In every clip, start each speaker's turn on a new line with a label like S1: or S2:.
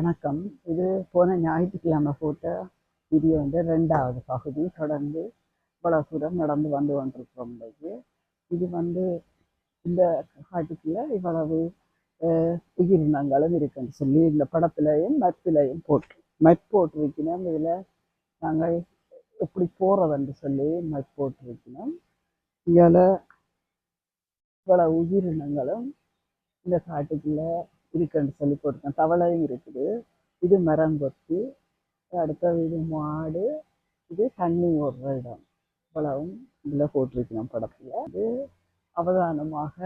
S1: வணக்கம். இது போன ஞாயிற்றுக்கிழமை போட்ட வீடியோ வந்து ரெண்டாவது பகுதி. தொடர்ந்து இவ்வளவு தூரம் நடந்து வந்து கொண்டிருக்கிறோம் இன்றைக்கு இது வந்து இந்த காட்டுக்குள்ள இவ்வளவு உயிரினங்களும் இருக்குன்னு சொல்லி இந்த படத்துலையும் மப்பிலையும் போட்டு மப் போட்டு வைக்கணும் இதில் நாங்கள் எப்படி போகிறதுன்னு சொல்லி மப் போட்டு வைக்கணும் இதில் இவ்வளவு உயிரினங்களும் இந்த காட்டுக்குள்ள இருக்குன்னு சொல்லி போட்டிருக்கேன் தவளையும் இருக்குது. இது மரம் கொத்தி. அடுத்தது இது மாடு. இது தண்ணி ஓடுற இடம். இவ்வளவும் இதில் போட்டிருக்கணும் படத்தில். அது அவதானமாக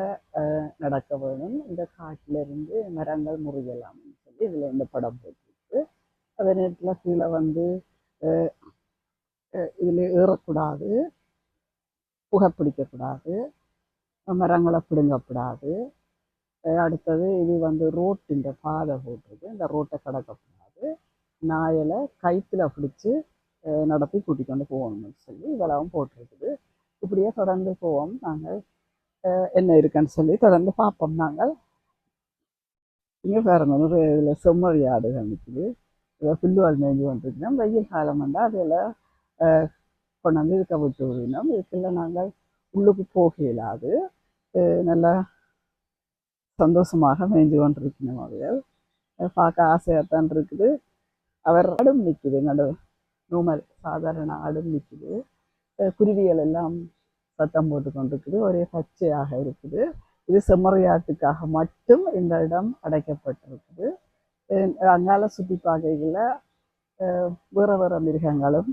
S1: நடக்க வேணும். இந்த காட்டிலிருந்து மரங்கள் முறியலாம்னு சொல்லி இதில் இந்த படம் போட்டிருக்கு. அதே நேரத்தில் கீழே வந்து இதில் இதுல ஏறக்கூடாது. புகைப்பிடிக்கக்கூடாது மரங்களை பிடுங்கக்கூடாது. அடுத்தது இது வந்து ரோட்டின் பாதை போட்டிருக்கு. இந்த ரோட்டை கடக்கக்கூடாது நாயலை கயிற்றுல பிடிச்சி நடத்தி கூட்டிக் கொண்டு போகணும்னு சொல்லி இதெல்லாம் போட்டிருக்குது. இப்படியே தொடர்ந்து போவோம். நாங்கள் என்ன இருக்குன்னு சொல்லி தொடர்ந்து பார்ப்போம் நாங்கள். இங்கே பாருங்க நிறைய இதில் செம்மறி ஆடு நிற்குது இதில் புல்லுவால் மேய்ஞ்சு கொண்டிருக்கோம் வெயில் காலம் வந்தால் அதில் கொண்டாந்து இருக்க விட்டு விடணும். இதுக்குள்ள நாங்கள் உள்ளுக்கு போக இயலாது நல்லா சந்தோஷமாக மேய்ஞ்சு கொண்டிருக்கணும் அவர்கள். பார்க்க ஆசையாக தான் இருக்குது. அவர் ஆடும் நிற்குது நடு நூமல் சாதாரண ஆடும் நிற்குது. குருவிகள் எல்லாம் சத்தம் போட்டு கொண்டிருக்குது. ஒரே பச்சையாக இருக்குது. இது செம்மறையாட்டுக்காக மட்டும் இந்த இடம் அடைக்கப்பட்டிருக்குது. அங்கால சுற்றி பார்க்கையில் வேற வேற மிருகங்களும்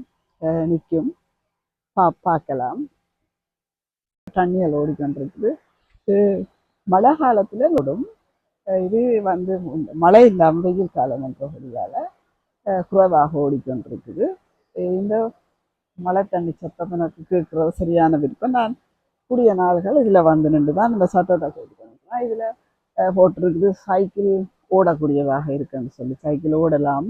S1: நிற்கும். பா பார்க்கலாம். தண்ணியில் ஓடிக்கொண்டிருக்குது. மழை காலத்தில் விடும் இது வந்து மழை இல்லாமல் வெயில் காலம் என்றபடியால் குறைவாக ஓடிக்கொண்டிருக்குது. இந்த மழை தண்ணி சத்தம் எனக்கு கேட்குறது சரியான விருப்பம். நான் கூடிய நாள்கள் இதில் வந்து நின்று தான் இந்த சத்தத்தை கேட்டுக்கணும் இதில் போட்டிருக்குது சைக்கிள் ஓடக்கூடியதாக இருக்குன்னு சொல்லி சைக்கிள் ஓடலாம்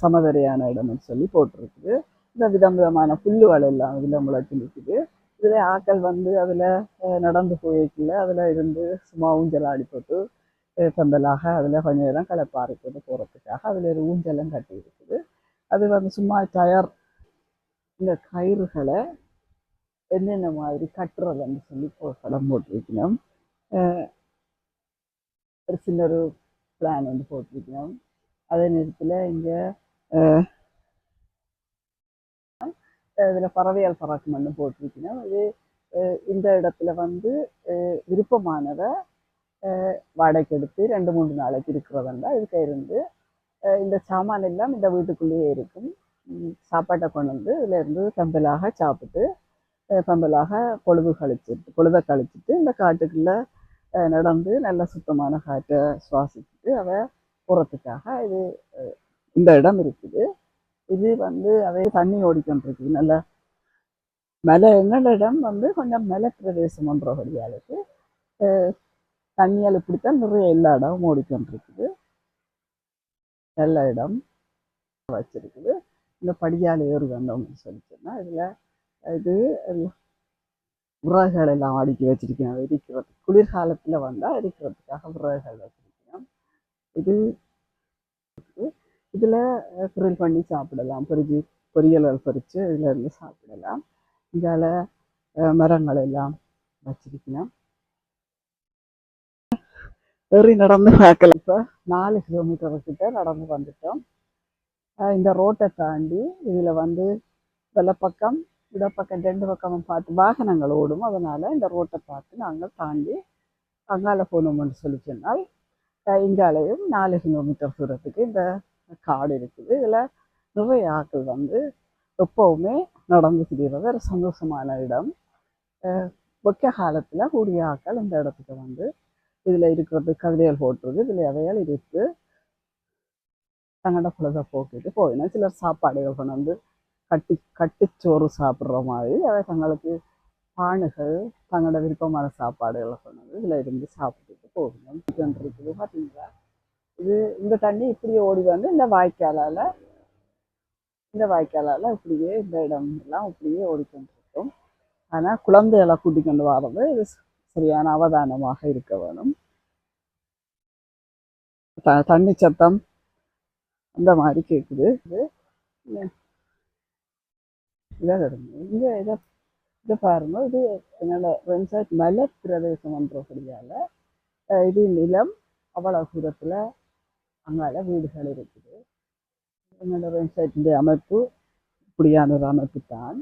S1: சமதரையான இடம்னு சொல்லி போட்டிருக்குது. இந்த விதம் விதமான புல்லுகள் எல்லாம் இதில் முளைச்சி நிற்குது. இதில் ஆக்கள் வந்து அதில் நடந்து போயிருக்குல்ல அதில் இருந்து சும்மா ஊஞ்சல் ஆடி போட்டு பந்தலாக அதில் கொஞ்சம் நேரம் களைப்பாறை போகிறதுக்காக அதில் ஒரு ஊஞ்சலும் கட்டி இருக்குது. அது வந்து சும்மா டயர் இந்த கயிறுகளை என்னென்ன மாதிரி கட்டுறதுன்னு சொல்லி படம் போட்டிருக்கணும். ஒரு சின்ன ஒரு பிளான் வந்து போட்டிருக்கணும். அதே நேரத்தில் இங்கே இதில் பறவையால் பறக்கும்னு போட்டிருக்கணும் இது இந்த இடத்துல வந்து அஹ் விருப்பமானதை வாடகைக்கு எடுத்து ரெண்டு மூணு நாளைக்கு இருக்கிறதா இதுக்கு இருந்து இந்த சாமான் எல்லாம் இந்த வீட்டுக்குள்ளேயே இருக்கும். சாப்பாட்டை கொண்டு வந்து இதுல இருந்து கம்பலாக சாப்பிட்டு அஹ் கம்பலாக பொழுது கழிச்சிட்டு பொழுதை கழிச்சிட்டு இந்த காட்டுக்குள்ளே நடந்து நல்ல சுத்தமான காற்றை சுவாசிச்சுட்டு அவ போகிறதுக்காக இது இந்த இடம் இருக்குது. இது வந்து அவை தண்ணி ஓடிக்கொண்டிருக்கு நல்ல மலை எங்களிடம் இடம் வந்து கொஞ்சம் மலை பிரதேசம் ஒன்றபடியாளுக்கு தண்ணியால் இப்படித்தான் நிறைய எல்லா இடமும் ஓடிக்கொண்டிருக்குது. நல்ல இடம் வச்சிருக்குது. இந்த படியால் ஏறு வந்தவங்கன்னு சொல்லி சொன்னால் இதுல இது விறகுகள் எல்லாம் அடுக்கி வச்சிருக்கேன். இருக்கிறது குளிர்காலத்தில் வந்தால் எரிக்கிறதுக்காக விறகுகள் வச்சிருக்கேன். இது இதுல ஃப்ரில் பண்ணி சாப்பிடலாம். பொரிஞ்சு பொரியலால் பொரிச்சு இதுல இருந்து சாப்பிடலாம். இதால் அஹ், மரங்கள் எல்லாம் வச்சிருக்கலாம். ஏறி நடந்து பார்க்கல இப்போ நாலு கிலோமீட்டர் கிட்ட நடந்து வந்துட்டோம். இந்த ரோட்டை தாண்டி இதுல வந்து வெள்ளப்பக்கம் இடப்பக்கம் ரெண்டு பக்கமும் பார்த்து வாகனங்கள் ஓடும். அதனால இந்த ரோட்டை பார்த்து நாங்கள் தாண்டி அங்கால போகணும்னு சொல்லி சொன்னால் இங்காலையும் நாலு கிலோமீட்டர் தூரத்துக்கு இந்த காடு இருக்குது. இதில் நிறைய ஆட்கள் வந்து எப்பவுமே நடந்து திரிகிறது ஒரு சந்தோஷமான இடம். முக்கிய வெக்க காலத்தில் கூடிய ஆட்கள் இந்த இடத்துக்கு வந்து இதில் இருக்கிறது கவிதைகள் போட்டுருக்கு. இதில் அவையால் இருக்கு? தங்களோட பொழுத போக்கிட்டு போயினா. சிலர் சாப்பாடுகள் கொண்டு வந்து கட்டி கட்டிச்சோறு சாப்பிட்ற மாதிரி. அவை தங்களுக்கு பானுகள் தங்களோட விருப்பமான சாப்பாடுகளை கொண்டு வந்து இதில் இருந்து சாப்பிட்டுட்டு போகணும் இருக்குது பார்த்தீங்களா இது இந்த தண்ணி இப்படியே ஓடி வந்து இந்த வாய்க்காலால் இந்த வாய்க்காலால் இப்படியே இந்த இடம் எல்லாம் இப்படியே ஓடிக்கொண்டிருக்கும். ஆனால் குழந்தைகளை கூட்டிக்கொண்டு வர்றது இது சரியான அவதானமாக இருக்க வேணும். த தண்ணி சத்தம் அந்த மாதிரி கேட்குது இது இதை இங்கே இதை இதை பாருங்க. இது என்னோட ரென்சார்ட் மலை பிரதேசம் என்றபடியால் இது நிலம் அவ்வளோ தூரத்தில் அங்கால வீடுகள் இருக்குது. என்னோட ரென்சார்ட்டிൻ്റെ அமைப்பு இப்படியான ஒரு அமைப்பு தான்